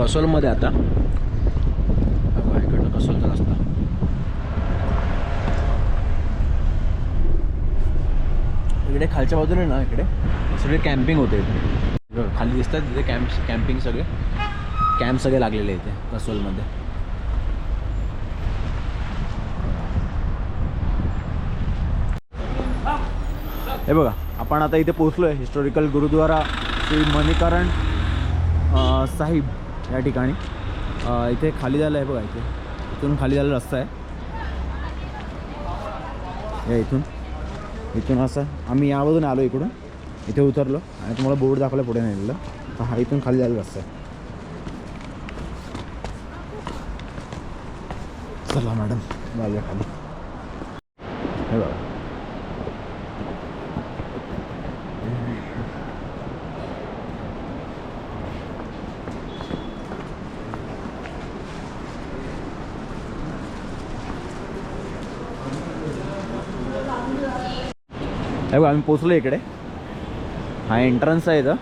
कसोलमध्ये आता. इकडनं कसोलचा रस्ता. इकडे खालच्या बाजूने ना इकडे. सगळे कॅम्पिंग होते खाली दिसतात तिथे कॅम्प कॅम्पिंग सगळे. कॅम्प सगळे लागलेले इथे कसोलमध्ये. हे बघा आपण आता इथे पोचलो आहे हिस्टॉरिकल गुरुद्वारा श्री मणिकरण साहिब. या ठिकाणी. इथे खाली झालं आहे बघा इथे. इथून खाली झालेला रस्ता आहे. या इथून. इथून असं आम्ही यामधून आलो इकडून. इथे उतरलो आणि तुम्हाला बोर्ड दाखवला पुढे नेलेलं. तर हा इथून खाली झालेला रस्ता आहे. चला मॅडम जाऊया खाली. हे बघा हे बघा आम्ही पोचलो इकडे. हा एंट्रन्स आहे इथं.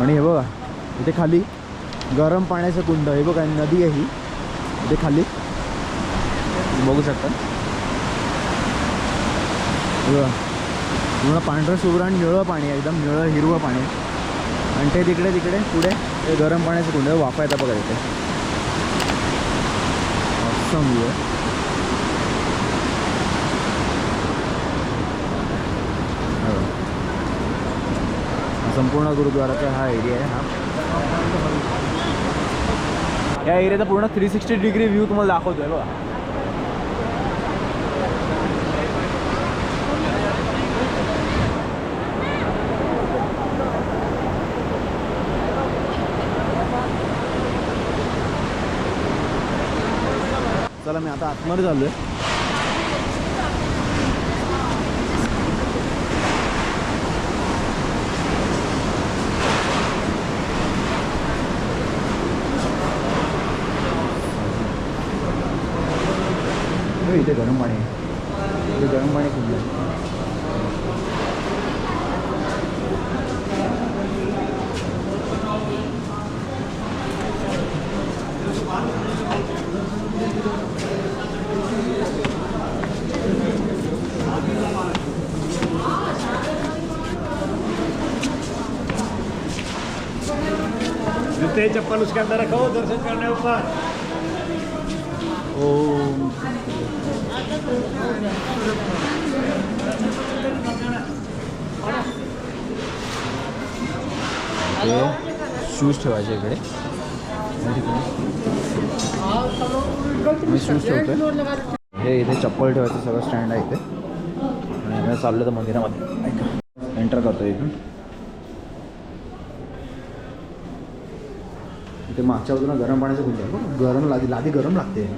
आणि हे बघा इथे खाली गरम पाण्याचं कुंड हे बघा नदी आहे ही. इथे खाली. बघू शकता. हे बघा पांढरं शुभ्र आणि निळं पाणी आहे. एकदम निळं हिरवं पाणी आणि ते तिकडे तिकडे पुढे ते गरम पाण्याचं कुंड वापरायचं वाफा येतं बघा इथे समजू view आहे हो. हा संपूर्ण गुरुद्वाराचा हा एरिया आहे हा. या एरियाचा पूर्ण थ्री सिक्स्टी डिग्री व्ह्यू तुम्हाला दाखवतोय बघा. चला मी आता आतमध्ये चाललोय. हे इथे गरम पाणी आहे. इथे गरम पाणी खूप जूते चप्पल उसके अंदर रखो दर्शन करने ऊपर। ओम शूज ठेवायचे इकडे. मी शूज ठेवतो हे इथे चप्पल ठेवायचं सगळं स्टँड आहे इथे. आणि आम्ही चाललो तर मंदिरामध्ये. एंटर करतो इथून. इथे मागच्या बाजूला गरम पाण्याचं गुंड आहे गरम लादी लादी गरम लागते.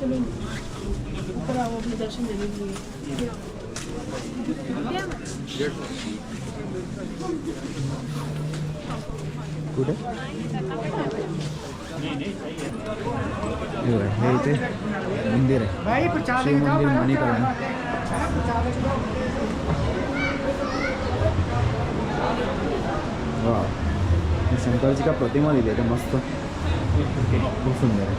ऊपर दर्शन कुठे? हे हे इथे मंदिर आहे. शिव मंदिर मणिकरण वा शंकरची का प्रतिमा दिली आहे मस्त. खूप सुंदर आहे.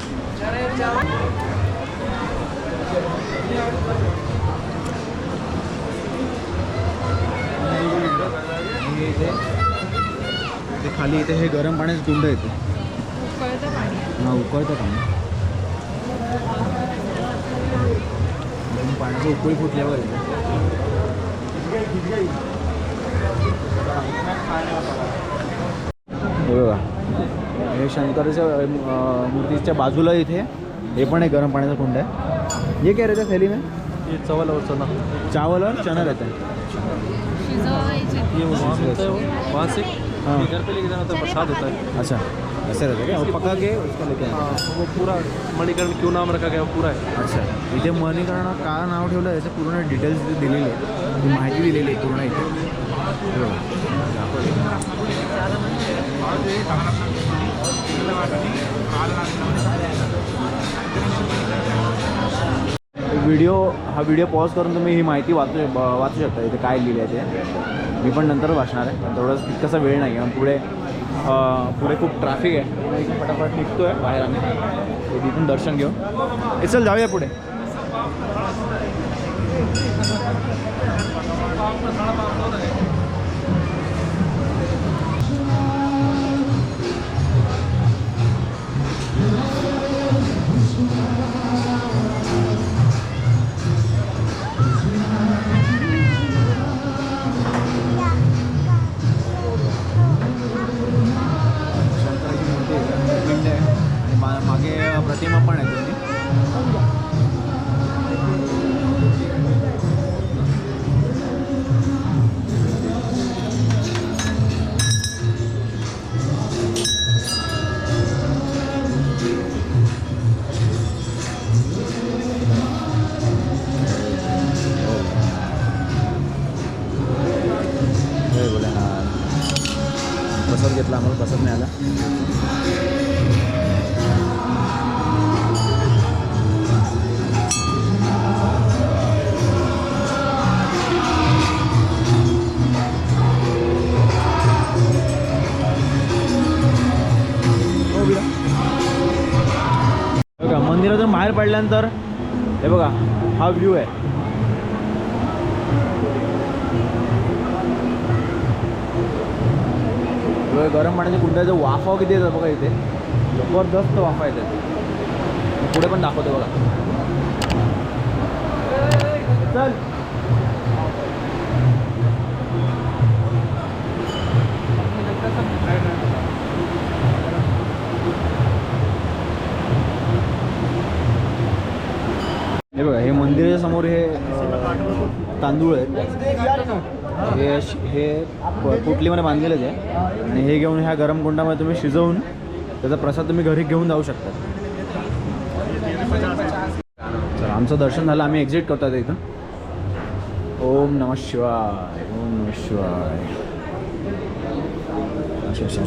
इथे खाली इथे हे गरम पाण्याचं कुंड येते हा उकळतं पाणी. पाण्याचं उकळी फुटल्यावर येते हे बघा. हे शंकराच्या मूर्तीच्या बाजूला इथे हे पण एक गरम पाण्याचा कुंड आहे. ये क्या रहता है थैली में? ये चावल और चना। चावल और चना रहता है। ये वहाँ है से हाँ। घर पे लेके जाना होता है प्रसाद होता है। अच्छा ऐसे रहता है क्या? और पका के उसको लेके हाँ वो पूरा मणिकरण क्यों नाम रखा गया वो पूरा है। अच्छा इथे मणिकर्ण का नाव ठेवलं याचं पूर्ण डिटेल्स दिलेले आहे माहिती दिलेली आहे पूर्ण इथे. व्हिडिओ हा व्हिडिओ पॉज करून तुम्ही ही माहिती वाचू वाचू शकता इथे काय लिहिलं आहे ते. मी पण नंतर वाचणार आहे. पण तेवढंच तितकासा वेळ नाही आहे. पुढे पुढे खूप ट्रॅफिक आहे. फटाफट निघतो आहे बाहेर आम्ही. तिथून दर्शन घेऊ हे चल जाऊया पुढे. पडल्यानंतर हे बघा हा व्ह्यू आहे. गरम पाण्याच्या कुंड्याचं वाफा किती येतात बघा इथे. जबरदस्त वाफा येतात. पुढे पण दाखवतो बघा. चल. हे बघा हे मंदिराच्या समोर हे अं, तांदूळ आहेत. हे हे पोटलीमध्ये बांधलेलेच आहे. आणि हे घेऊन ह्या गरम कुंडामध्ये तुम्ही शिजवून त्याचा प्रसाद तुम्ही घरी घेऊन जाऊ शकता. तर आमचं दर्शन झालं. आम्ही एक्झिट करतो आता इथं ओम नम शिवाय. ओम नम शिवाय. अच्छा, अच्छा,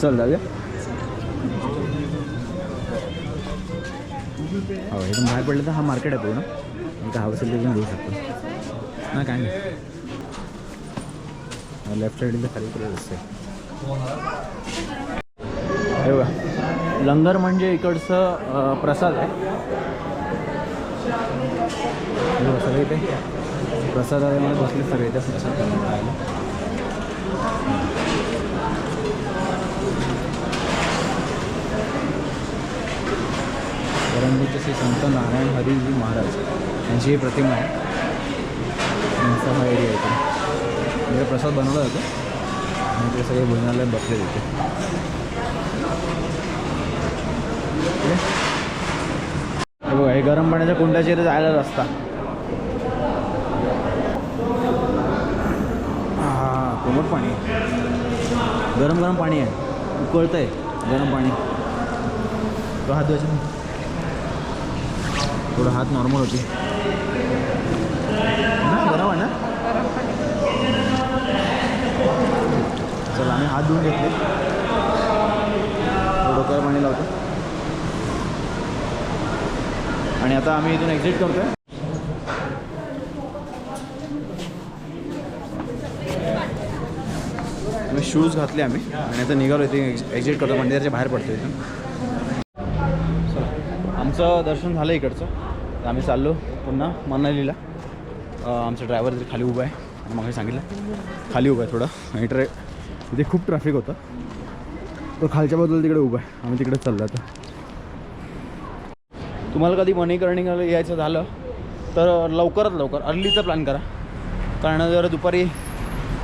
चल जाऊया. हो इथून बाहेर पडलं तर हा मार्केट आहे पूर्ण. इथं हवं असेल तिथून घेऊ शकतो. नाही काय नाही. लेफ्ट साईडला खाली पुढे असते हे बघा. लंगर म्हणजे इकडचं प्रसाद आहे. हे बघा, सगळे इथे. प्रसादामध्ये म्हणजे बसले सगळे त्या प्रसाद संत नारायण हरिजी महाराज यांची ही प्रतिमा आहे. यांचा हा एरिया इथे म्हणजे प्रसाद बनवला जातो. आणि ते सगळे भोजनालय बसले तिथे. हे बघा हे गरम पाण्याच्या कुंडाच्या इथे जायला रस्ता. हा कोमट पाणी. आहे. गरम गरम पाणी आहे. उकळतं आहे गरम पाणी. तो हात धुवायचा थोडं हात नॉर्मल होते. ना ना? चला आम्ही हात धुवून घेतले. थोडं डोक्यावर पाणी लावतो. आणि आता आम्ही इथून एक्झिट करतोय. शूज घातले आम्ही. आणि आता निघालो इथे एक्झिट करतो मंदिराच्या बाहेर पडतो इथून. आमचं दर्शन झालं इकडचं. तर आम्ही चाललो पुन्हा मनालीला. आमचा ड्रायव्हर तिथे खाली उभा आहे. आणि मग सांगितलं खाली उभा आहे थोडं. आणि ट्रे तिथे खूप ट्रॅफिक होतं. तो खालच्या बाजूला तिकडे उभा आहे. आम्ही तिकडे चाललो आता. तुम्हाला कधी मनीकर्णिंगला यायचं झालं तर लवकरात लवकर अर्लीचा प्लॅन करा. कारण जर दुपारी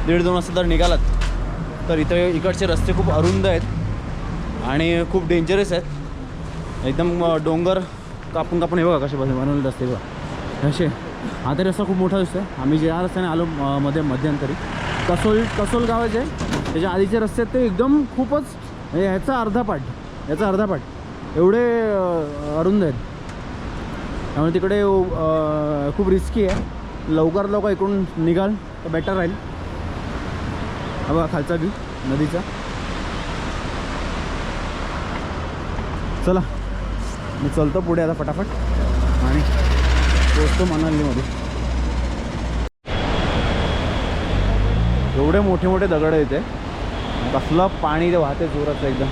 दीड दोन वाजता जर निघालात तर इथे इकडचे रस्ते खूप अरुंद आहेत. आणि खूप डेंजरस आहेत. एकदम डोंगर कापून कापून हे बघा कसे बस बनवलेले रस्ते बघा. असे. हा रस्ता खूप मोठा दिसतो आम्ही ज्या रस्त्याने आलो मध्ये मध्यंतरी. कसोल कसोल गावाचे आहे त्याच्या आधीचे रस्ते आहेत ते एकदम खूपच म्हणजे ह्याचा अर्धा पाठ याचा अर्धा पाठ एवढे अरुंद आहेत. त्यामुळे तिकडे खूप रिस्की आहे. लवकर लवकर इकडून निघाल तर बेटर राहील. बघा खालचा व्ह्यू नदीचा. चला. मी चलतो पुढे आता फटाफट. आणि पोचतो मनालीमध्ये. एवढे मोठे मोठे दगड येते कसलं पाणी ते वाहते जोराचं एकदम.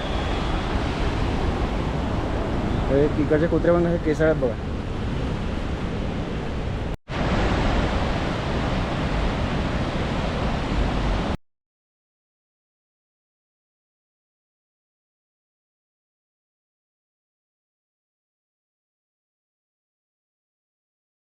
हे कुत्रे पण कसे केसळ्यात बघा.